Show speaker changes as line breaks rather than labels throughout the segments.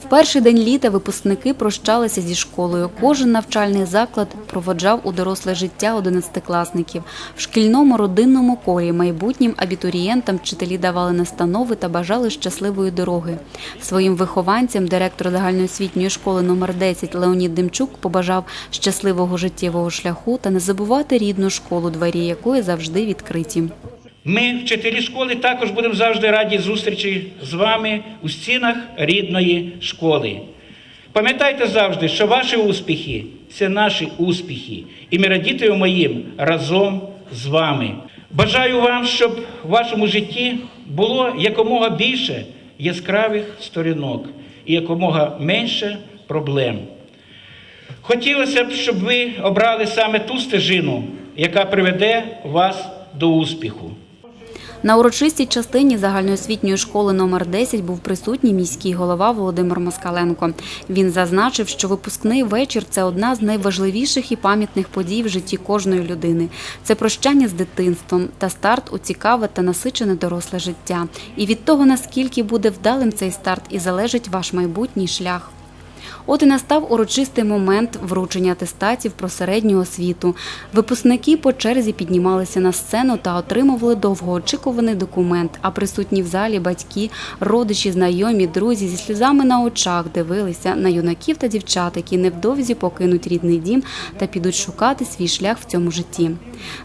В перший день літа випускники прощалися зі школою. Кожен навчальний заклад проводжав у доросле життя одинадцятикласників. В шкільному родинному колі майбутнім абітурієнтам вчителі давали настанови та бажали щасливої дороги. Своїм вихованцям директор загальноосвітньої школи номер 10 Леонід Демчук побажав щасливого життєвого шляху та не забувати рідну школу, двері якої завжди відкриті.
Ми, вчителі школи, також будемо завжди раді зустрічі з вами у стінах рідної школи. Пам'ятайте завжди, що ваші успіхи це наші успіхи, і ми радітимемо їм разом з вами. Бажаю вам, щоб в вашому житті було якомога більше яскравих сторінок і якомога менше проблем. Хотілося б, щоб ви обрали саме ту стежину, яка приведе вас до успіху.
На урочистій частині загальноосвітньої школи номер 10 був присутній міський голова Володимир Москаленко. Він зазначив, що випускний вечір це одна з найважливіших і пам'ятних подій в житті кожної людини. Це прощання з дитинством та старт у цікаве та насичене доросле життя. І від того, наскільки буде вдалим цей старт, і залежить ваш майбутній шлях. От і настав урочистий момент вручення атестатів про середню освіту. Випускники по черзі піднімалися на сцену та отримували довгоочікуваний документ. А присутні в залі батьки, родичі, знайомі, друзі зі сльозами на очах дивилися на юнаків та дівчат, які невдовзі покинуть рідний дім та підуть шукати свій шлях в цьому житті.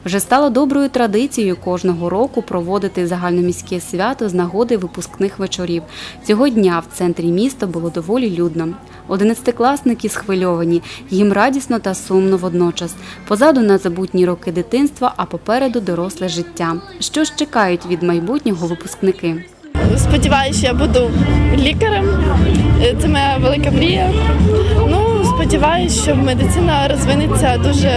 Вже стало доброю традицією кожного року проводити загальноміське свято з нагоди випускних вечорів. Цього дня в центрі міста було доволі людно. Одинадцятикласники схвильовані, їм радісно та сумно водночас. Позаду незабутні роки дитинства, а попереду доросле життя. Що ж чекають від майбутнього випускники?
Сподіваюся, що я буду лікарем. Е, Це моя велика мрія. Ну, сподіваюся, що медицина розвинеться дуже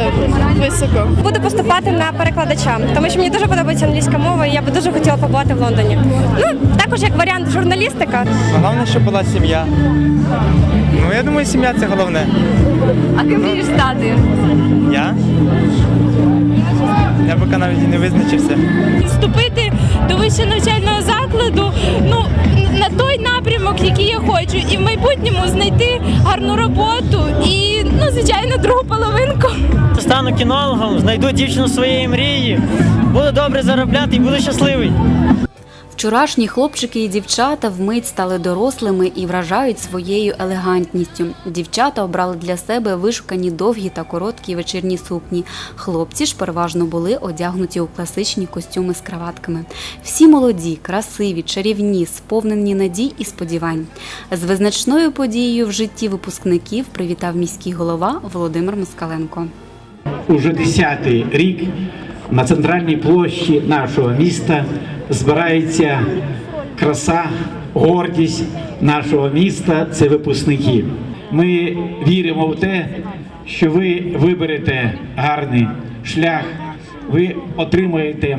високо.
Буду поступати на перекладача, тому що мені дуже подобається англійська мова, і я би дуже хотіла побувати в Лондоні. Ну також як варіант журналістика.
Головне, щоб була сім'я. Ну, я думаю, сім'я це головне.
А ким мрієш стати?
Я? Я поки навіть і не визначився.
вступити до вищого навчального закладу ну на той напрямок, який я хочу, і в майбутньому знайти гарну роботу і ну звичайно другу половинку.
Стану кінологом, знайду дівчину своєї мрії, буду добре заробляти і буду щасливий.
Вчорашні хлопчики і дівчата вмить стали дорослими і вражають своєю елегантністю. Дівчата обрали для себе вишукані довгі та короткі вечірні сукні. Хлопці ж переважно були одягнуті у класичні костюми з краватками. Всі молоді, красиві, чарівні, сповнені надій і сподівань. З визначною подією в житті випускників привітав міський голова Володимир Москаленко.
Уже десятий рік на центральній площі нашого міста збирається краса, гордість нашого міста це випускники. Ми віримо в те, що ви виберете гарний шлях, ви отримаєте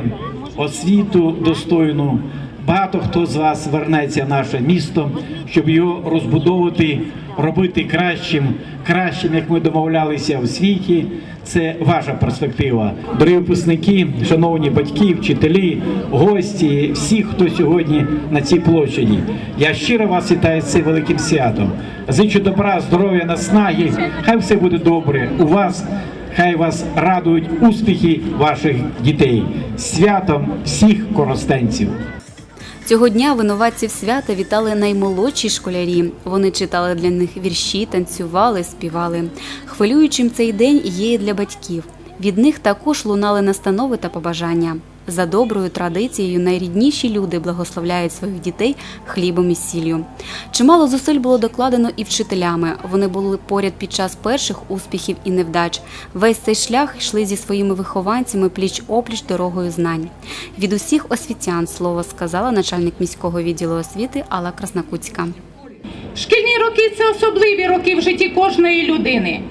освіту достойну. Багато хто з вас вернеться в наше місто, щоб його розбудовувати, робити кращим, кращим, як ми домовлялися в світі. Це ваша перспектива. Дорогі випускники, шановні батьки, вчителі, гості, всі, хто сьогодні на цій площаді. Я щиро вас вітаю з цим великим святом. Зичу добра, здоров'я, наснаги. Хай все буде добре у вас. Хай вас радують успіхи ваших дітей. Святом всіх коростенців.
Цього дня винуватців свята вітали наймолодші школярі. Вони читали для них вірші, танцювали, співали. Хвилюючим цей день є і для батьків. Від них також лунали настанови та побажання. За доброю традицією найрідніші люди благословляють своїх дітей хлібом і сіллю. Чимало зусиль було докладено і вчителями. Вони були поряд під час перших успіхів і невдач. Весь цей шлях йшли зі своїми вихованцями пліч опліч дорогою знань. Від усіх освітян слово сказала начальник міського відділу освіти Алла Краснокутська.
Шкільні роки це особливі роки в житті кожної людини.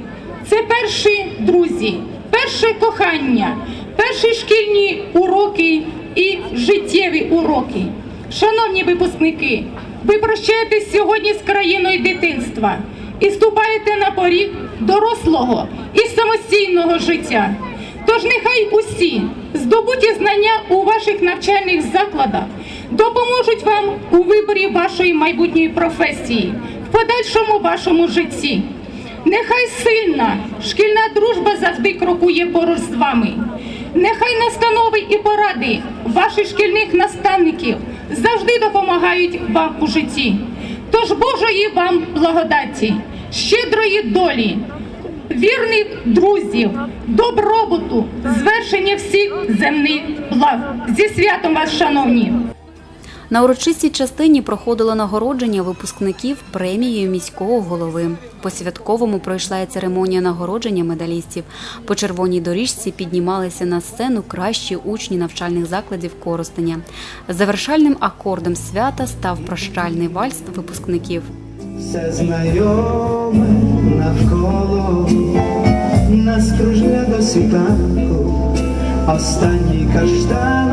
Це перші друзі, перше кохання, перші шкільні уроки і життєві уроки. Шановні випускники, ви прощаєтесь сьогодні з країною дитинства і ступаєте на поріг дорослого і самостійного життя. Тож нехай усі здобуті знання у ваших навчальних закладах допоможуть вам у виборі вашої майбутньої професії, в подальшому вашому житті. Нехай сильна шкільна дружба завжди крокує поруч з вами. Нехай настанови і поради ваших шкільних наставників завжди допомагають вам у житті. Тож Божої вам благодаті, щедрої долі, вірних друзів, добробуту, звершення всіх земних благ. Зі святом вас, шановні!
На урочистій частині проходило нагородження випускників премією міського голови. По святковому пройшла і церемонія нагородження медалістів. По червоній доріжці піднімалися на сцену кращі учні навчальних закладів Коростеня. Завершальним акордом свята став прощальний вальс випускників.
Все знайоме навколо нас кружля до світанку, останній каштановий